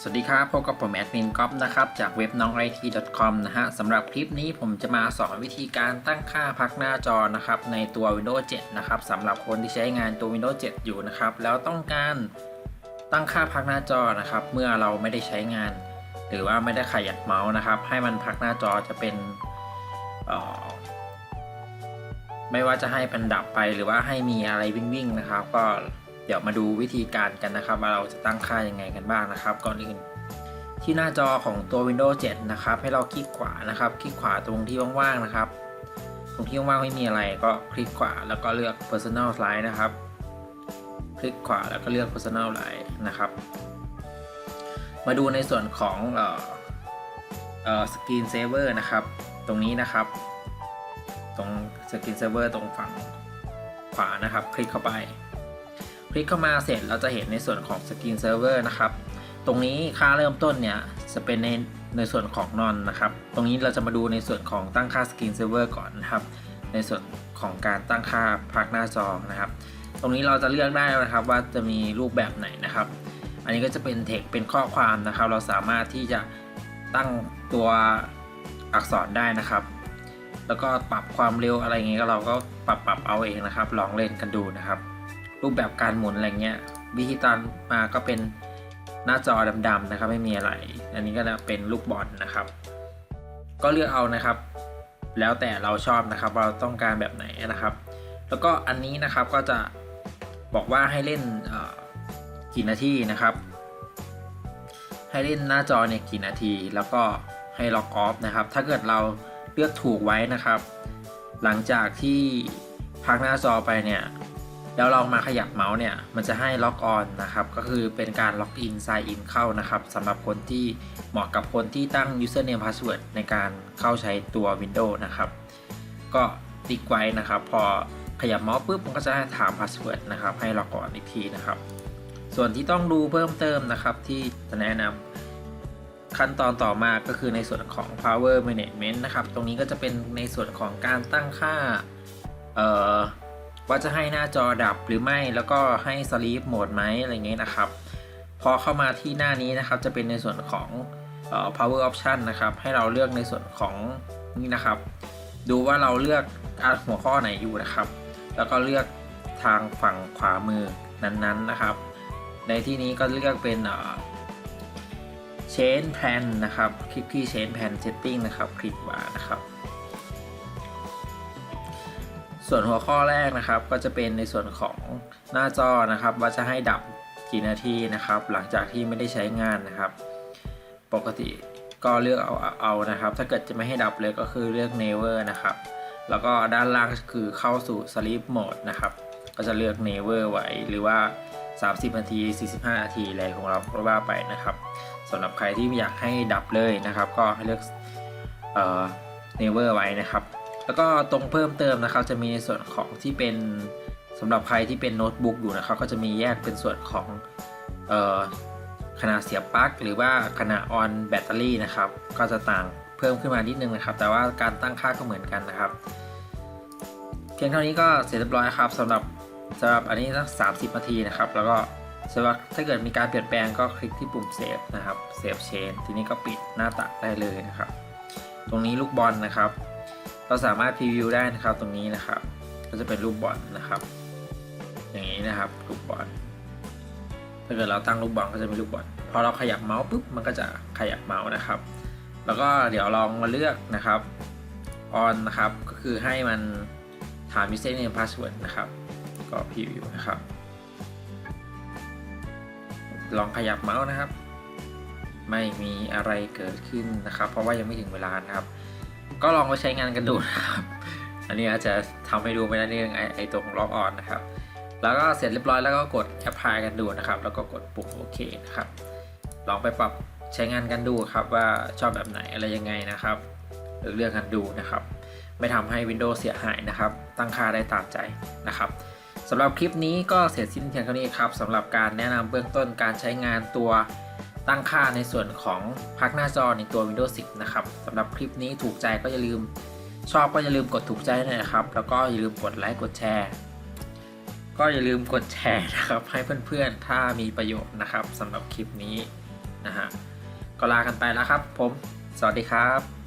สวัสดีครับพบกับผมแอดมินก๊อฟนะครับจากเว็บน้องไอที .com นะฮะสำหรับคลิปนี้ผมจะมาสอนวิธีการตั้งค่าพักหน้าจอนะครับในตัว Windows 7 นะครับสำหรับคนที่ใช้งานตัว Windows 7 อยู่นะครับแล้วต้องการตั้งค่าพักหน้าจอนะครับเมื่อเราไม่ได้ใช้งาน หรือว่าไม่ได้ขยับเมาส์นะครับให้มันพักหน้าจอจะเป็นไม่ว่าจะให้มันดับไปหรือว่าให้มีอะไรวิ่งๆนะครับ ก็ เดี๋ยวมาดูวิธีการกันนะครับ ว่าเราจะตั้งค่ายังไงกันบ้างนะครับ ก่อนอื่น ที่หน้าจอของตัว Windows 7 นะครับ ให้เราคลิกขวานะครับ คลิกขวาตรงที่ว่างๆนะครับ ตรงที่ว่างๆไม่มีอะไรก็คลิกขวาแล้วก็เลือก Personal Slide นะครับ คลิกขวาแล้วก็เลือก Personal Slide นะครับ มาดูในส่วนของเอ่อเอ่อ Screen Saver นะครับ ตรงนี้นะครับ ตรง Screen Saver ตรงฝั่งขวานะครับ คลิกเข้าไป ลิกเข้ามาเสร็จเราจะเห็นในส่วนของ Screen Server นะครับ ตรงนี้ค่าเริ่มต้นเนี่ยจะเป็นในในส่วนของนอนนะครับ ตรงนี้เราจะมาดูในส่วนของตั้งค่า Screen Server ก่อนนะครับ ในส่วนของการตั้งค่าพักหน้าจอนะครับ ตรงนี้เราจะเลือกได้นะครับว่าจะมีรูปแบบไหนนะครับ อันนี้ก็จะเป็นเทคเป็นข้อความนะครับ เราสามารถที่จะตั้งตัวอักษรได้นะครับ แล้วก็ปรับความเร็วอะไรเงี้ยเราก็ปรับปรับเอาเองนะครับ ลองเล่นกันดูนะครับ รูปแบบการหมุนอะไรเงี้ยวิธีตอนมาก็เป็นหน้าจอดำๆนะครับ ไม่มีอะไร อันนี้ก็จะเป็นลูกบอลนะครับ ก็เลือกเอานะครับ แล้วแต่เราชอบนะครับเราต้องการแบบไหนนะครับ แล้วก็อันนี้นะครับก็จะบอกว่าให้เล่นกี่นาทีนะครับ ให้เล่นหน้าจอเนี่ยกี่นาที แล้วก็ให้ล็อกออฟนะครับ ถ้าเกิดเราเลือกถูกไว้นะครับ หลังจากที่พักหน้าจอไปเนี่ย แล้วลองมาขยับเมาส์เนี่ย มันจะให้ล็อกออนนะครับ ก็คือเป็นการล็อกอิน sign in เข้านะครับสำหรับคนที่เหมาะกับคนที่ตั้ง username password ในการเข้าใช้ตัว Windows นะครับ ก็ติ๊กไว้นะครับ พอขยับเมาส์ปุ๊บมันก็จะถาม password นะครับ ให้ล็อกออนอีกทีนะครับ ส่วนที่ต้องดูเพิ่มเติมนะครับ ที่จะแนะนำขั้นตอนต่อมาก็คือในส่วนของ power management นะครับ ตรงนี้ก็จะเป็นในส่วนของการตั้งค่า ว่าจะให้หน้าจอดับหรือไม่แล้วก็ให้ sleep mode ไหมอะไรเงี้ยนะครับ พอเข้ามาที่หน้านี้นะครับจะเป็นในส่วนของออ power option นะครับ ให้เราเลือกในส่วนของนี่นะครับ ดูว่าเราเลือกหัวข้อไหนอยู่นะครับ แล้วก็เลือกทางฝั่งขวามือนั้นๆนะครับ ในที่นี้ก็เลือกเป็นเออ change plan นะครับ คลิกที่ change plan setting นะครับ คลิกว่านะครับ ส่วนหัวข้อแรกนะครับก็จะเป็นในส่วนของหน้าจอนะครับ ว่าจะให้ดับกี่นาทีนะครับ หลังจากที่ไม่ได้ใช้งานนะครับ ปกติก็เลือกเอาเอานะครับ ถ้าเกิดจะไม่ให้ดับเลยก็คือเลือก never นะครับ แล้วก็ด้านล่างคือเข้าสู่ sleep mode นะครับ ก็จะเลือก never ไว้หรือว่า 30 นาที 45 นาทีอะไรของเราก็ว่าไปนะครับสำหรับใครที่อยากให้ดับเลยนะครับ ก็ให้เลือกเอ่อ never ไว้นะครับ แล้วก็ตรงเพิ่มเติมนะครับ จะมีในส่วนของที่เป็นสำหรับใครที่เป็นโน้ตบุ๊กอยู่นะครับ ก็จะมีแยกเป็นส่วนของออขนาดเสียบปลั๊กหรือว่าขนาดออนแบตเตอรี่นะครับ ก็จะต่างเพิ่มขึ้นมานิดนึงนะครับ แต่ว่าการตั้งค่าก็เหมือนกันนะครับ เพียงเท่านี้ก็เสร็จเรียบร้อยครับสำหรับสำหรับอันนี้สัก30นาทีนะครับ แล้วก็สำหรับถ้าเกิดมีการเปลี่ยนแปลงก็คลิกที่ปุ่มเซฟนะครับเซฟเชนทีนี้ก็ปิดหน้าตัดได้เลยนะครับ ตรงนี้ลูกบอลนะครับ เราสามารถพรีวิวได้นะครับตรงนี้นะครับก็จะเป็นรูปบอลนะครับ อย่างนี้นะครับลูกบอลถ้าเกิดเราตั้งลูกบอลก็จะมีลูกบอลพอเราขยับเมาส์ปุ๊บมันก็จะขยับเมาส์นะครับ แล้วก็เดี๋ยวลองมาเลือกนะครับออนนะครับก็คือให้มันถาม username password นะครับ ก็พรีวิวนะครับ ลองขยับเมาส์นะครับ ไม่มีอะไรเกิดขึ้นนะครับ เพราะว่ายังไม่ถึงเวลานะครับ ก็ลองไปใช้งานกันดูนะครับ อันนี้อาจจะทำให้ดูไม่ได้เรื่องไอ้ไอตรงล็อกออนนะครับ แล้วก็เสร็จเรียบร้อยแล้วก็กดแอปพลายกันดูนะครับ แล้วก็กดปุ่มโอเคนะครับ ลองไปปรับใช้งานกันดูครับว่าชอบแบบไหนอะไรยังไงนะครับหรือเลือกกันดูนะครับ ไม่ทำให้ Windows เสียหายนะครับ ตั้งค่าได้ตามใจนะครับสำหรับคลิปนี้ก็เสร็จสิ้นเพียงเท่านี้ครับสำหรับการแนะนำเบื้องต้นการใช้งานตัว ตั้งค่าในส่วนของพักหน้าจอในตัว Windows 10 นะครับสำหรับคลิปนี้ถูกใจก็อย่าลืม ชอบก็อย่าลืมกดถูกใจด้วยนะครับ แล้วก็อย่าลืมกดไลค์กดแชร์ ก็อย่าลืมกดแชร์นะครับ ให้เพื่อนๆ ถ้ามีประโยชน์นะครับสำหรับคลิปนี้นะฮะก็ลากันไปแล้วครับ ผม สวัสดีครับ